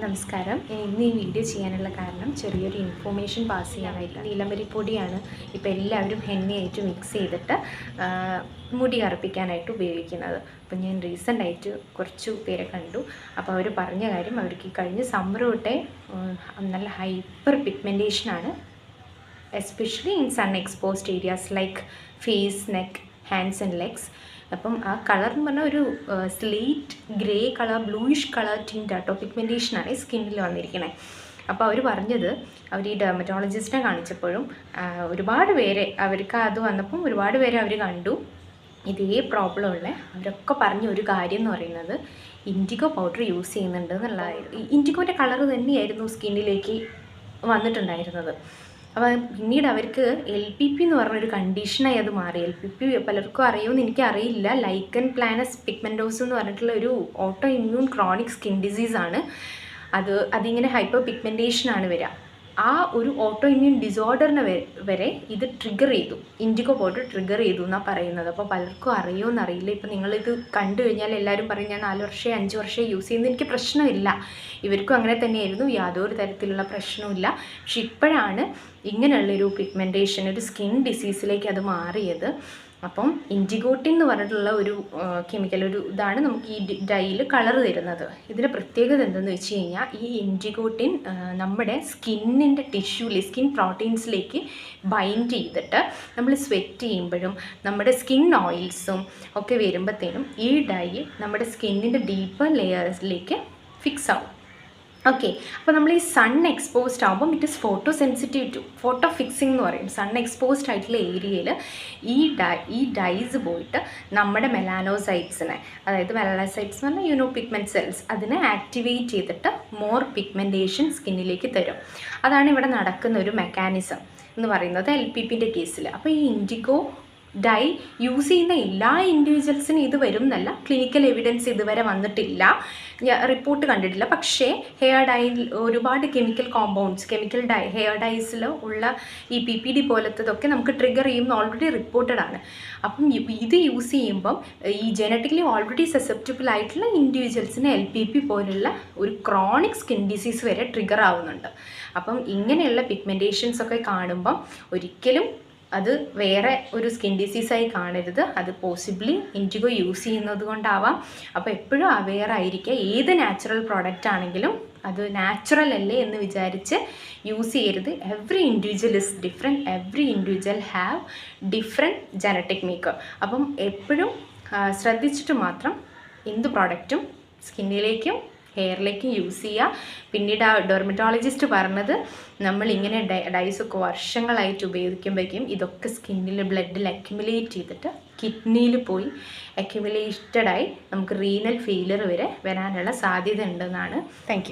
നമസ്കാരം. ഇന്ന് ഈ വീഡിയോ ചെയ്യാനുള്ള കാരണം ചെറിയൊരു ഇൻഫോർമേഷൻ പാസ് ചെയ്യാനായിട്ട് നീലമരി പൊടിയാണ്. ഇപ്പോൾ എല്ലാവരും എണ്ണയായിട്ട് മിക്സ് ചെയ്തിട്ട് മുടി കറുപ്പിക്കാനായിട്ട് ഉപയോഗിക്കുന്നത്. അപ്പം ഞാൻ റീസെന്റായിട്ട് കുറച്ച് പേരെ കണ്ടു. അപ്പോൾ അവർ പറഞ്ഞ കാര്യം അവർക്ക് ഈ കഴിഞ്ഞ സമ്മർ തൊട്ടേ നല്ല hyper പിഗ്മെന്റേഷനാണ് especially in sun exposed areas like face neck hands and legs അപ്പം ആ കളർ എന്ന് പറഞ്ഞാൽ ഒരു slate grey colour bluish colour tint ആട്ടോ പിഗ്മെന്റേഷനാണ് സ്കിന്നിൽ വന്നിരിക്കുന്നത് അപ്പോൾ അവർ പറഞ്ഞത് അവർ ഈ ഡെർമറ്റോളജിസ്റ്റിനെ കാണിച്ചപ്പോഴും ഒരുപാട് പേരെ അവർക്ക് അത് വന്നപ്പം ഒരുപാട് പേരെ അവർ കണ്ടു. ഇതേ പ്രോബ്ലം ഉള്ള. അവരൊക്കെ പറഞ്ഞ ഒരു കാര്യം എന്ന് പറയുന്നത് ഇൻഡിഗോ പൗഡർ യൂസ് ചെയ്യുന്നുണ്ട് എന്നുള്ളതായിരുന്നു. ഇൻഡിഗോന്റെ കളർ തന്നെയായിരുന്നു സ്കിന്നിലേക്ക് വന്നിട്ടുണ്ടായിരുന്നത്. അപ്പോൾ പിന്നീട് അവർക്ക് എൽ പി പി എന്ന് പറഞ്ഞൊരു കണ്ടീഷനായി അത് മാറി. എൽ പി പി പലർക്കും അറിയുമെന്ന് എനിക്ക് അറിയില്ല ലൈക്കൻ പ്ലാനസ് പിഗ്മെന്റോസ് എന്ന് പറഞ്ഞിട്ടുള്ള ഒരു ഓട്ടോ ഇമ്മ്യൂൺ ക്രോണിക് സ്കിൻ ഡിസീസാണ് അത് അതിങ്ങനെ ഹൈപ്പർ പിഗ്മെന്റേഷനാണ് വരിക. ആ ഒരു ഓട്ടോ ഇമ്മ്യൂൺ ഡിസോർഡറിനെ വരെ ഇത് ട്രിഗർ ചെയ്തു. ഇൻഡിഗോ പോയിട്ട് ട്രിഗർ ചെയ്തു എന്നാണ് പറയുന്നത്. അപ്പോൾ പലർക്കും അറിയുമെന്ന് അറിയില്ല ഇപ്പം നിങ്ങളിത് കണ്ടു കഴിഞ്ഞാൽ എല്ലാവരും പറയും ഞാൻ നാല് വർഷമേ അഞ്ച് വർഷമേ യൂസ് ചെയ്യുന്നത് എനിക്ക് പ്രശ്നമില്ല. ഇവർക്കും അങ്ങനെ തന്നെയായിരുന്നു. യാതൊരു തരത്തിലുള്ള പ്രശ്നമില്ല പക്ഷെ ഇപ്പോഴാണ് ഇങ്ങനെയുള്ളൊരു പിഗ്മെന്റേഷൻ ഒരു സ്കിൻ ഡിസീസിലേക്ക് അത് മാറിയത്. അപ്പം ഇൻഡിഗോട്ടിൻ എന്ന് പറഞ്ഞിട്ടുള്ള ഒരു കെമിക്കൽ ഒരു ഇതാണ് നമുക്ക് ഈ ഡൈയിൽ കളർ തരുന്നത്. ഇതിന്റെ പ്രത്യേകത എന്തെന്ന് വെച്ച് കഴിഞ്ഞാൽ ഈ ഇൻഡിഗോട്ടിൻ നമ്മുടെ സ്കിന്നിന്റെ ടിഷ്യൂൽ സ്കിൻ പ്രോട്ടീൻസിലേക്ക് ബൈൻഡ് ചെയ്തിട്ട് നമ്മൾ സ്വെറ്റ് ചെയ്യുമ്പോഴും നമ്മുടെ സ്കിൻ ഓയിൽസും ഒക്കെ വരുമ്പോഴത്തേനും ഈ ഡൈ നമ്മുടെ സ്കിന്നിന്റെ ഡീപ്പർ ലെയേഴ്സിലേക്ക് ഫിക്സ് ആവും. ഓക്കെ അപ്പോൾ നമ്മൾ ഈ സൺ എക്സ്പോസ്ഡ് ആകുമ്പം it is photo sensitive to photo fixing എന്ന് പറയും. സൺ എക്സ്പോസ്ഡ് ആയിട്ടുള്ള ഏരിയയിൽ ഈ ഡൈ ഈ ഡൈസ് പോയിട്ട് നമ്മുടെ മെലാനോസൈറ്റ്സിനെ അതായത് മെലാനോസൈറ്റ്സ് എന്ന് പറഞ്ഞാൽ യൂനോ പിഗ്മെന്റ് സെൽസ് അതിനെ ആക്ടിവേറ്റ് ചെയ്തിട്ട് മോർ പിഗ്മെന്റേഷൻ സ്കിന്നിലേക്ക് തരും. അതാണ് ഇവിടെ നടക്കുന്ന ഒരു മെക്കാനിസം എന്ന് പറയുന്നത് എൽ പി പിന്റെ കേസിൽ അപ്പോൾ ഈ ഇൻഡിഗോ ഡൈ യൂസ് ചെയ്യുന്ന എല്ലാ ഇൻഡിവിജ്വൽസിനും ഇത് വരും എന്നല്ല ക്ലിനിക്കൽ എവിഡൻസ് ഇതുവരെ വന്നിട്ടില്ല. റിപ്പോർട്ട് കണ്ടിട്ടില്ല. പക്ഷേ ഹെയർ ഡൈയിൽ ഒരുപാട് chemical compounds chemical dye hair ഡൈസിൽ ഉള്ള ഈ പി പി ഡി പോലത്തതൊക്കെ നമുക്ക് ട്രിഗർ ചെയ്യുന്ന ഓൾറെഡി റിപ്പോർട്ടഡ് ആണ്. അപ്പം ഇത് യൂസ് ചെയ്യുമ്പം ഈ ജനറ്റിക്കലി ഓൾറെഡി സസെപ്റ്റബിൾ ആയിട്ടുള്ള ഇൻഡിവിജ്വൽസിന് എൽ പി പി പോലുള്ള ഒരു ക്രോണിക് സ്കിൻ ഡിസീസ് വരെ ട്രിഗർ ആവുന്നുണ്ട്. അപ്പം ഇങ്ങനെയുള്ള പിഗ്മെന്റേഷൻസ് ഒക്കെ കാണുമ്പം ഒരിക്കലും അത് വേറെ ഒരു സ്കിൻ ഡിസീസായി കാണരുത്. അത് പോസിബിളി ഇൻഡിഗോ യൂസ് ചെയ്യുന്നത് കൊണ്ടാവാം. അപ്പോൾ എപ്പോഴും അവെയർ ആയിരിക്കുക. ഏത് നാച്ചുറൽ പ്രോഡക്റ്റ് ആണെങ്കിലും അത് നാച്ചുറൽ അല്ലേ എന്ന് വിചാരിച്ച് യൂസ് ചെയ്യരുത്. Every individual is different every individual have different genetic makeup അപ്പം എപ്പോഴും ശ്രദ്ധിച്ചിട്ട് മാത്രം എന്ത് പ്രോഡക്റ്റും സ്കിന്നിലേക്കും ഹെയറിലേക്കും യൂസ് ചെയ്യുക പിന്നീട് ആ ഡെർമറ്റോളജിസ്റ്റ് പറഞ്ഞത് നമ്മൾ ഇങ്ങനെ ഡൈസൊക്കെ വർഷങ്ങളായിട്ട് ഉപയോഗിക്കുമ്പോഴേക്കും ഇതൊക്കെ സ്കിന്നിൽ ബ്ലഡിൽ അക്യുമുലേറ്റ് ചെയ്തിട്ട് കിഡ്നിയിൽ പോയി അക്യുമുലേറ്റഡായി നമുക്ക് റീനൽ ഫെയിലർ വരെ വരാനുള്ള സാധ്യത ഉണ്ടെന്നാണ്. താങ്ക്